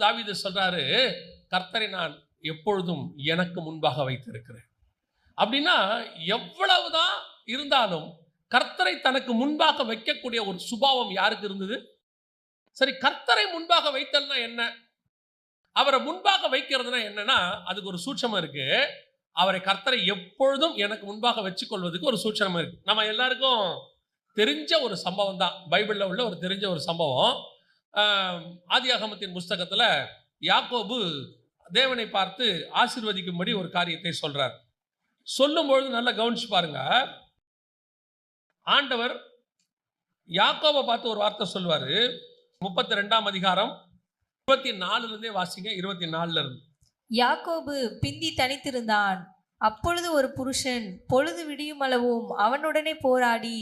தாவிது சொல்றாரு கர்த்தரை நான் எப்பொழுதும் எனக்கு முன்பாக வைத்திருக்கிறேன். அப்படின்னா எவ்வளவுதான் இருந்தாலும் கர்த்தரை தனக்கு முன்பாக வைக்கக்கூடிய ஒரு சுபாவம் யாருக்கு இருந்தது? சரி கர்த்தரை முன்பாக வைத்தல்னா என்ன? அவரை முன்பாக வைக்கிறதுனா என்னன்னா அதுக்கு ஒரு சூட்சமம் இருக்கு. அவரை கர்த்தரை எப்பொழுதும் எனக்கு முன்பாக வச்சுக்கொள்வதுக்கு ஒரு சூட்சமம் இருக்கு. நம்ம எல்லாருக்கும் தெரிஞ்ச ஒரு சம்பவம் தான் பைபிளில் உள்ள ஒரு தெரிஞ்ச ஒரு சம்பவம். ஆஹ், ஆதியாகமத்தின் புஸ்தகத்தில் யாக்கோபு தேவனை பார்த்து ஆசீர்வதிக்கும்படி ஒரு காரியத்தை சொல்றார். சொல்லும்பொழுது நல்லா கவனிச்சு பாருங்க. ஆண்டவர் யாக்கோபை பார்த்து ஒரு வார்த்தை சொல்வாரு முப்பத்தி ரெண்டாம் அதிகாரம் இருபத்தி நாலுல இருந்தே வாசிங்க இருபத்தி நாலுல இருந்து யாக்கோபு பிந்தி தனித்திருந்தான். அப்பொழுது ஒரு புருஷன் பொழுது விடியுமளவும் அவனுடனே போராடி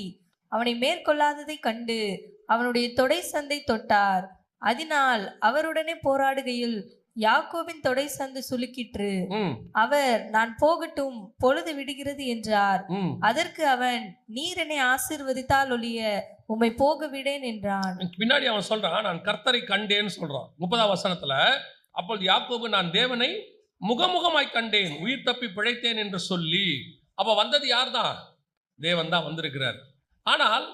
அவனை மேற்கொள்ளாததை கண்டு அவனுடைய தொடை சந்தை தொட்டார். அதனால் அவருடனே போராடுகையில் யாக்கோபின் தொடை சந்து சுலுக்கிற்று அவர் நான் போகட்டும் பொழுது விடுகிறது என்றார். அதற்கு அவன் நீர் என்னை ஆசீர்வதித்தால் ஒழிய உம்மை போக விடேன் என்றான். பின்னாடி அவன் சொல்றான் நான் கர்த்தரை கண்டேன்னு சொல்றான். முப்பதாம் வசனத்துல அப்பொழுது யாக்கோபு நான் தேவனை முகமுகமாய் கண்டேன் உயிர் தப்பி பிழைத்தேன் என்று சொல்லி அப்ப வந்தது யார்தான்? தேவன் தான் வந்திருக்கிறார். ஆனால்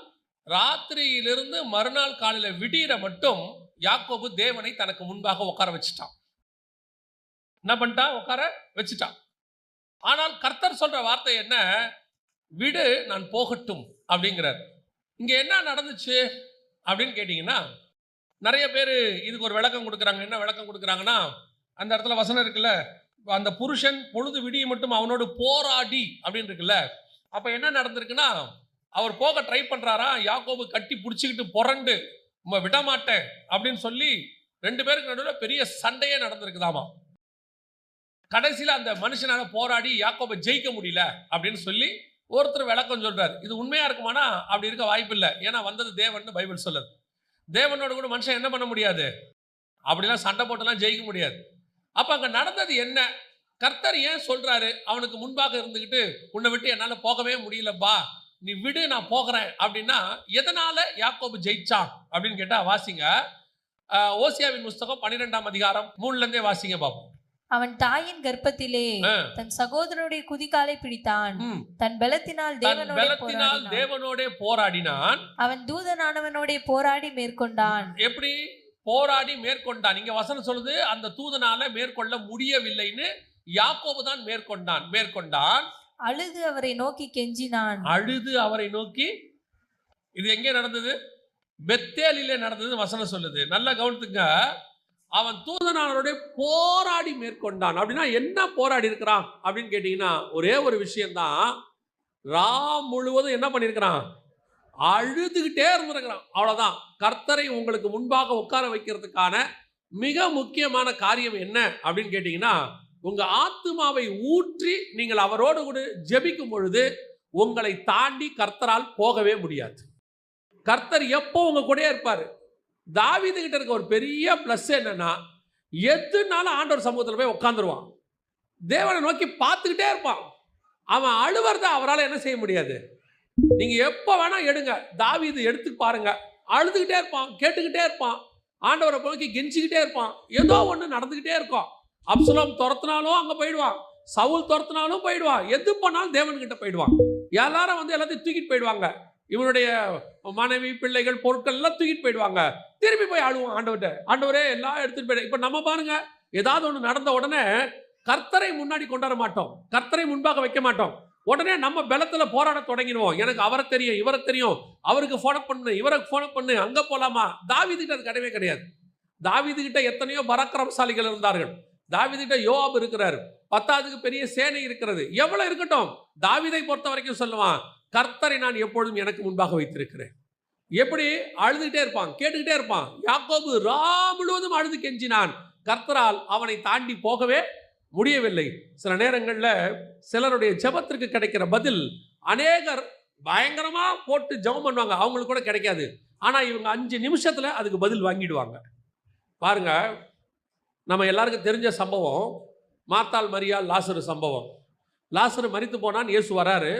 ராத்திரியிலிருந்து மறுநாள் காலையில விடியற மட்டும் யாக்கோபு தேவனை தனக்கு முன்பாக உட்கார வச்சுட்டான். என்ன பண்ணிட்டான்? உட்கார வச்சுட்டான். ஆனால் கர்த்தர் சொல்ற வார்த்தை என்ன? விடு நான் போகட்டும் அப்படிங்கிறார். இங்க என்ன நடந்துச்சு அப்படின்னு கேட்டிங்கன்னா நிறைய பேர் இதுக்கு ஒரு விளக்கம் கொடுக்குறாங்க. என்ன விளக்கம் கொடுக்குறாங்கன்னா அந்த இடத்துல வசனம் இருக்குல்ல அந்த புருஷன் பொழுது விடிய மட்டும் அவனோடு போராடி அப்படின்னு இருக்குல்ல. அப்போ என்ன நடந்திருக்குன்னா அவர் போக ட்ரை பண்ணுறாரா யாக்கோபு கட்டி பிடிச்சிக்கிட்டு புரண்டு உம்மை விடமாட்டேன் அப்படின்னு சொல்லி ரெண்டு பேருக்கு நடுவில் பெரிய சண்டையே நடந்திருக்குதாமா? கடைசியில் அந்த மனுஷனால போராடி யாக்கோபை ஜெயிக்க முடியல அப்படின்னு சொல்லி ஒருத்தர் விளக்கம் சொல்றாரு. இது உண்மையா இருக்குமானா? அப்படி இருக்க வாய்ப்பு இல்லை. ஏன்னா வந்தது தேவன் பைபிள் சொல்லுது. தேவனோட கூட மனுஷன் என்ன பண்ண முடியாது? அப்படிலாம் சண்டை போட்டுலாம் ஜெயிக்க முடியாது. அப்போ அங்கே நடந்தது என்ன? கர்த்தர் ஏன் சொல்றாரு? அவனுக்கு முன்பாக இருந்துக்கிட்டு உன்னை விட்டு என்னால் போகவே முடியலப்பா. நீ விடு நான் போகிறேன். அப்படின்னா எதனால யாக்கோபு ஜெயிச்சான்? அப்படின்னு கேட்டா வாசிங்க. ஓசியாவின் புஸ்தகம் பன்னிரெண்டாம் அதிகாரம் மூணுல இருந்தே வாசிங்க பார்ப்போம் அவன் தாயின் கர்ப்பத்திலே. தன் சகோதரனுடைய குதிகாலை பிடித்தான். தன் பலத்தினால் பலத்தினால் தேவனோடே போராடினான். அவன் தூதனானவனோடே போராடி மேற்கொண்டான். எப்படி? போராடி மேற்கொண்டான். இங்க வசனம் சொல்லுது அந்த தூதனால மேற்கொள்ள முடியவில்லைன்னு யாக்கோபு தான் மேற்கொண்டான். மேற்கொண்டான். அழுது அவரை நோக்கி கெஞ்சினான். அழுது அவரை நோக்கி இது எங்கே நடந்தது? பெத்தேலிலே நடந்தது வசனம் சொல்லுது. நல்லா கவனித்துங்க. அவன் தூதனானவருடைய போராடி மேற்கொண்டான். அப்படின்னா என்ன போராடி இருக்கிறான் அப்படின்னு கேட்டீங்கன்னா ஒரே ஒரு விஷயம்தான். ராம் முழுவதும் என்ன பண்ணியிருக்கிறான்? அழுதுகிட்டே இருந்திருக்கிறான். அவ்வளோதான் கர்த்தரை உங்களுக்கு முன்பாக உட்கார வைக்கிறதுக்கான மிக முக்கியமான காரியம் என்ன அப்படின்னு கேட்டிங்கன்னா உங்க ஆத்துமாவை ஊற்றி நீங்கள் அவரோடு கூட ஜெபிக்கும் பொழுது உங்களை தாண்டி கர்த்தரால் போகவே முடியாது. கர்த்தர் எப்போ உங்க கூடயே இருப்பார்? தாவிது கிட்ட இருக்க ஒரு பெரிய ப்ளஸ் என்னன்னா எதுனாலும் ஆண்டவர் சமூகத்தில் போய் உட்காந்துருவான் தேவனை நோக்கி பார்த்துக்கிட்டே இருப்பான். அவன் அழுவறத அவரால் என்ன செய்ய முடியாது. நீங்க எப்போ வேணா எடுங்க. தாவிது எடுத்து பாருங்க. அழுதுகிட்டே இருப்பான் கேட்டுக்கிட்டே இருப்பான். ஆண்டவரை நோக்கி கெஞ்சிக்கிட்டே இருப்பான். ஏதோ ஒன்று நடந்துக்கிட்டே இருக்கும். அப்சலம் துரத்துனாலும் அங்கே போயிடுவான். சவுல் துரத்தினாலும் போயிடுவான். எது பண்ணாலும் தேவன்கிட்ட போயிடுவான். எல்லாரும் வந்து எல்லாத்தையும் தூக்கிட்டு போயிடுவாங்க. இவனுடைய மனைவி பிள்ளைகள் பொருட்கள் எல்லாம் தூக்கிட்டு போயிடுவாங்க. திரும்பி போய் ஆளுவான் ஆண்டவர்கிட்ட. ஆண்டவரே எல்லாம் எடுத்துட்டு போயிடு. இப்போ நம்ம பாருங்க ஏதாவது ஒன்று நடந்த உடனே கர்த்தரை முன்னாடி கொண்டாட மாட்டோம். கர்த்தரை முன்பாக வைக்க மாட்டோம். உடனே நம்ம பலத்தில் போராட தொடங்கிடுவோம். எனக்கு அவரை தெரியும் இவரை தெரியும். அவருக்கு ஃபோன் பண்ணு இவருக்கு ஃபோன் பண்ணு அங்கே போகலாமா தாவிதுகிட்ட அது கிடையவே கிடையாது. தாவிதுகிட்ட எத்தனையோ பராக்கிரமசாலிகள் இருந்தார்கள். தாவிதிட்ட யோவாப் இருக்கிறார். பத்தாவதுக்கு பெரிய சேனை இருக்கிறது. எவ்வளவு இருக்கட்டும்? தாவிதை பொறுத்த வரைக்கும் சொல்லுவான் கர்த்தரை நான் எப்பொழுதும் எனக்கு முன்பாக வைத்திருக்கிறேன். எப்படி? அழுதுகிட்டே இருப்பான் கேட்டுக்கிட்டே இருப்பான். யாக்கோபு ரா முழுவதும் அழுது கெஞ்சினான். கர்த்தரால் அவனை தாண்டி போகவே முடியவில்லை. சில நேரங்களில் சிலருடைய ஜெபத்திற்கு கிடைக்கிற பதில் அநேகர் பயங்கரமா போட்டு ஜெபம் பண்ணுவாங்க. அவங்களுக்கு கூட கிடைக்காது. ஆனா இவங்க அஞ்சு நிமிஷத்துல அதுக்கு பதில் வாங்கிடுவாங்க. பாருங்க நம்ம எல்லாருக்கும் தெரிஞ்ச சம்பவம் மாத்தாள் மரியா லாசரு சம்பவம். லாசரு மறித்து போனான்னு இயேசு வராரு.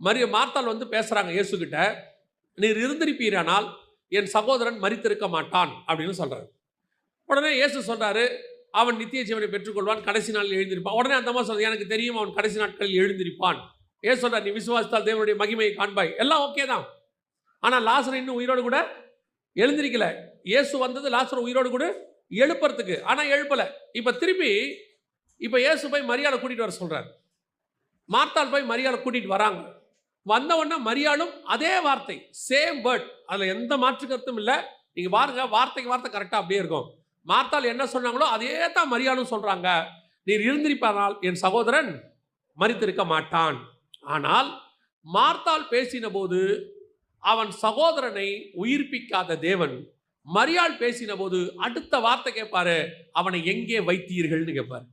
மரிய மாத்தாள் வந்து பேசுகிறாங்க இயேசுகிட்ட நீர் இருந்திருப்பீரானால் என் சகோதரன் மறித்திருக்க மாட்டான் அப்படின்னு சொல்கிறாரு உடனே இயேசு சொல்கிறாரு அவன் நித்திய ஜீவனை பெற்றுக்கொள்வான் கடைசி நாளில் எழுந்திருப்பான். உடனே அந்த மாதிரி சொல்றது எனக்கு தெரியும் அவன் கடைசி நாட்களில் எழுந்திருப்பான். ஏன் சொல்கிறார் நீ விசுவாசித்தால் தேவனுடைய மகிமையை காண்பாய். எல்லாம் ஓகே தான். ஆனால் லாசர் இன்னும் உயிரோடு கூட எழுந்திருக்கல. இயேசு வந்தது லாசர் உயிரோடு கூட எழுப்புறதுக்கு. ஆனால் எழுப்பலை. இப்போ திருப்பி இப்போ இயேசு போய் மரியாதை கூட்டிகிட்டு வர சொல்கிறார் மார்த்தாள் போய் மரியாதை கூட்டிகிட்டு வராங்க. வந்த உடனே மரியாளும் அதே வார்த்தை சேம் வேர்ட் அதில் எந்த மாற்று கருத்தும் இல்லை. நீங்கள் பாருங்க வார்த்தைக்கு வார்த்தை கரெக்டாக அப்படியே இருக்கும். மார்த்தால் என்ன சொன்னாங்களோ அதே தான் மரியாளும் சொல்கிறாங்க நீர் இருந்திருப்பானால் என் சகோதரன் மறித்திருக்க மாட்டான். ஆனால் மார்த்தாள் பேசின போது அவன் சகோதரனை உயிர்ப்பிக்காத தேவன் மரியாள் பேசின போது அடுத்த வார்த்தை கேட்பாரு அவனை எங்கே வைத்தீர்கள்னு கேட்பாரு.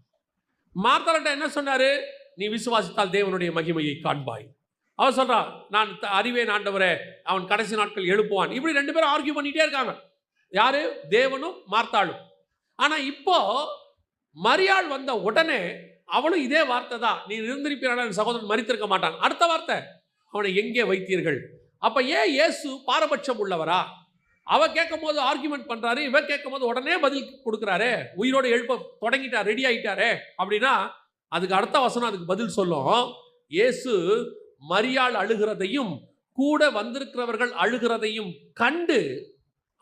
மார்த்தாள்கிட்ட என்ன சொன்னாரு? நீ விசுவாசித்தால் தேவனுடைய மகிமையை காண்பாய். அவர் சொல்றான் நான் த- அறிவேன் ஆண்டவரே அவன் கடைசி நாட்கள் எழுப்புவான். இப்படி ரெண்டு பேரும் ஆர்கியூ பண்ணிட்டே இருக்காங்க. யாரு? தேவனும் மார்த்தாளும். ஆனா இப்போ மரியாள் வந்த உடனே அவளும் இதே வார்த்தை தான் நீ இருந்திருப்பீரான என் சகோதரன் மறித்திருக்க மாட்டான். அடுத்த வார்த்தை அவனை எங்கே வைத்தீர்கள்? அப்ப ஏன் இயேசு பாரபட்சம் உள்ளவரா? அவ கேட்கும் போது ஆர்குமெண்ட் பண்றாரு இவர் கேட்கும் போது உடனே பதில் கொடுக்குறாரு. உயிரோடு எழுப்ப தொடங்கிட்டார் ரெடி ஆயிட்டாரு அப்படின்னா அதுக்கு அடுத்த வசனம் அதுக்கு பதில் சொல்லும். இயேசு மரியாள் அழுகிறதையும் கூட வந்திருக்கிறவர்கள் அழுகிறதையும் கண்டு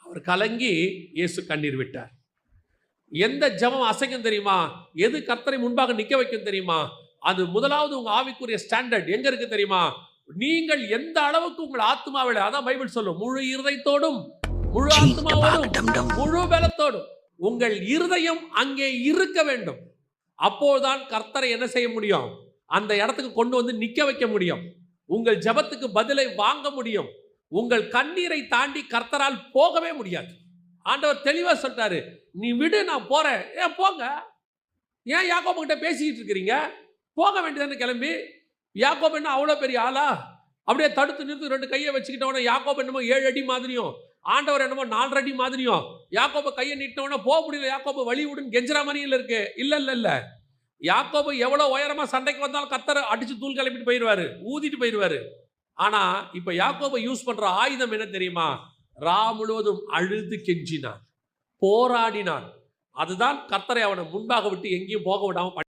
அவர் கலங்கி இயேசு கண்ணீர் விட்டார். எந்த ஜபம் அசைக்கும் தெரியுமா? எது கர்த்தரை முன்பாக நிற்க வைக்கும் தெரியுமா? அது முதலாவது உங்க ஆவிக்குரிய ஸ்டாண்டர்ட் எங்க இருக்கு தெரியுமா? நீங்கள் எந்த அளவுக்கு உங்கள் ஆத்மாவில் அதான் பைபிள் சொல்லும் முழு இருதயத்தோடும் முழு ஆத்மாவோடும் முழு பலத்தோடும் உங்கள் இருதயம் அங்கே இருக்க வேண்டும். அப்போதுதான் கர்த்தரை என்ன செய்ய முடியும்? அந்த இடத்துக்கு கொண்டு வந்து நிக்க வைக்க முடியும். உங்கள் ஜெபத்துக்கு பதிலை வாங்க முடியும். உங்கள் கண்ணீரை தாண்டி கர்த்தரால் போகவே முடியாது. ஆண்டவர் தெளிவா சொல்லிட்டாரு நீ விடு நான் போறேன். ஏன் போங்க. ஏன் யாக்கோபு கிட்ட பேசிக்கிட்டு இருக்கிறீங்க? போக வேண்டியதானே கிளம்பி? யாக்கோபு என்ன அவ்வளோ பெரிய ஆளா? அப்படியே தடுத்து நிறுத்து ரெண்டு கையை வச்சுக்கிட்டவன யாக்கோபு என்னமோ ஏழு அடி மாதிரியும் ஆண்டவர் என்னமோ நாலரை அடி மாதிரியும். யாக்கோப கையை நீட்டினவன போக முடியல. யாக்கோப வழி விடுன்னு கெஞ்சுற மாதிரியும் இருக்கு. இல்ல இல்லை இல்லை. யாக்கோபு எவ்வளவு உயரமா சண்டைக்கு வந்தாலும் கத்தரை அடிச்சு தூள் கிளப்பிட்டு போயிடுவாரு ஊதிட்டு போயிடுவார் ஆனா இப்போ யாக்கோபை யூஸ் பண்ற ஆயுதம் என்ன தெரியுமா? ரா முழுவதும் அழுது கெஞ்சினான். போராடினான். அதுதான் கத்தரை அவனை முன்பாக விட்டு எங்கேயும் போக விடாமல்